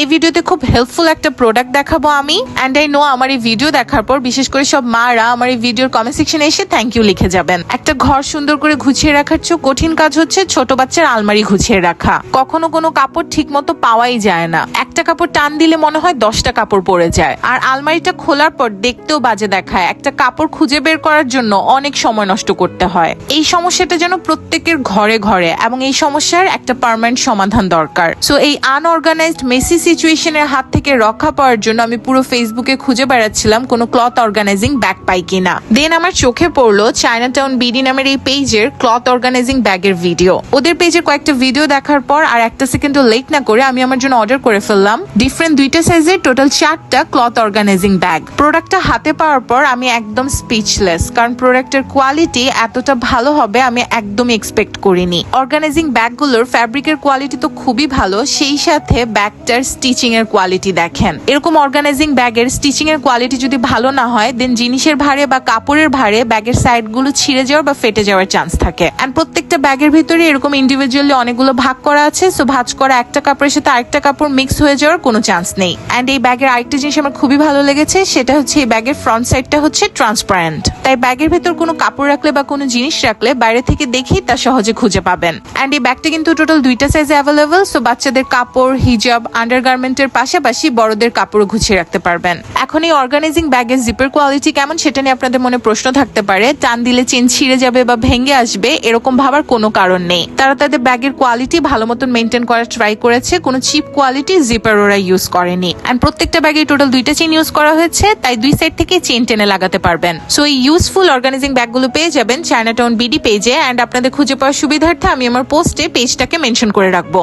এই ভিডিওতে খুব হেল্পফুল একটা প্রোডাক্ট দেখাবো আমি অ্যান্ড আই নো আমার এই ভিডিও দেখার পর, বিশেষ করে সব মারা, আমার এই ভিডিওর কমেন্ট সেকশনে এসে থ্যাংক ইউ লিখে যাবেন। একটা ঘর সুন্দর করে গুছিয়ে রাখার চেয়ে কঠিন কাজ হচ্ছে ছোট বাচ্চার আলমারি গুছিয়ে রাখা। কখনো কোনো কাপড় ঠিক মতো পাওয়াই যায় না। একটা কাপড় টান দিলে মনে হয় দশটা কাপড় পরে যায়। আর আলমারিটা খোলার পর দেখতেও বাজে দেখায়। একটা কাপড় খুঁজে বের করার জন্য অনেক সময় নষ্ট করতে হয়। এই সমস্যাটা যেন প্রত্যেকের ঘরে ঘরে, এবং এই সমস্যার একটা পার্মানেন্ট সমাধান দরকার। সো এই আনঅর্গানাইজড মেসি সিচুয়েশনের হাত থেকে রক্ষা পাওয়ার জন্য আমি পুরো ফেসবুকে খুঁজে বেড়াচ্ছিলাম কোনো ক্লথ অর্গানাইজিং ব্যাগ পাই কিনা। দেন আমার চোখে পড়ল চায়না টাউন বিডি নামের এই পেজের ক্লথ অর্গানাইজিং ব্যাগের ভিডিও ওদের পেজের কয়েকটা ভিডিও দেখার পর আর একটা সেকেন্ডও লেট না করে আমি আমার জন্য অর্ডার করে ফেললাম। ডিফারেন্ট দুইটা সাইজের টোটাল চারটা ক্লথ অর্গানাইজিং ব্যাগ প্রোডাক্টটা হাতে পাওয়ার পর আমি একদম স্পিচলেস কারণ প্রোডাক্টের কোয়ালিটি এতটা ভালো হবে আমি একদমই এক্সপেক্ট করিনি। অর্গানাইজিং ব্যাগগুলোর ফ্যাব্রিকের কোয়ালিটি তো খুবই ভালো, সেই সাথে ব্যাগটার স্টিচিং এর কোয়ালিটি দেখেন। এরকম অর্গানাইজিং ব্যাগের স্টিচিং এর কোয়ালিটি যদি ভালো না হয় দেন জিনিসের ভারে বা কাপড়ের ভারে ব্যাগের সাইডগুলো ছিঁড়ে যাওয়ার বা ফেটে যাওয়ার চান্স থাকে। এন্ড প্রত্যেকটা ব্যাগের ভিতরে এরকম ইন্ডিভিজুয়ালি অনেকগুলো ভাগ করা আছে সো ভাঁজ করা একটা কাপড়ের সাথে আরেকটা কাপড় মিক্স হয়ে যাওয়ার কোনো চান্স নেই। এন্ড এই ব্যাগের আরেকটা জিনিস আমার খুবই ভালো লেগেছে, সেটা হচ্ছে এই ব্যাগের ফ্রন্ট সাইডটা হচ্ছে ট্রান্সপারেন্ট তাই ব্যাগের ভেতর কোনো কাপড় রাখলে বা কোনো জিনিস রাখলে বাইরে থেকে দেখেই তা সহজে খুঁজে পাবেন। এন্ড এই ব্যাগটা কিন্তু টোটাল দুইটা সাইজে অ্যাভেলেবল সো বাচ্চাদের কাপড় হিজাব আন্ডারগার্মেন্টের পাশাপাশি বড়দের কাপড়ও গুছিয়ে রাখতে পারবেন। এখন এই অর্গানাইজিং ব্যাগের জিপের কোয়ালিটি কেমন সেটা নিয়ে আপনাদের মনে প্রশ্ন থাকতে পারে। টান দিলে চেন ছিঁড়ে যাবে বা ভেঙে আসবে, এরকম ভাবার কোনো কারণ নেই। তারা তাদের ব্যাগের কোয়ালিটি ভালো মতন মেনটেন করার ট্রাই করেছে, কোনো চিপ কোয়ালিটি জিপার ওরা ইউজ করেনি। এন্ড প্রত্যেকটা ব্যাগে টোটাল দুইটা চেন ইউজ করা হয়েছে, তাই দুই সাইড থেকে চেন টেনে লাগাতে পারবেন। সো এই ইউজফুল অর্গানাইজিং ব্যাগগুলো পেয়ে যাবেন চায়না টাউন বিডি পেজে এন্ড আপনাদের খুঁজে পাওয়ার সুবিধার্থে আমি আমার পোস্টে পেজটাকে মেনশন করে রাখব।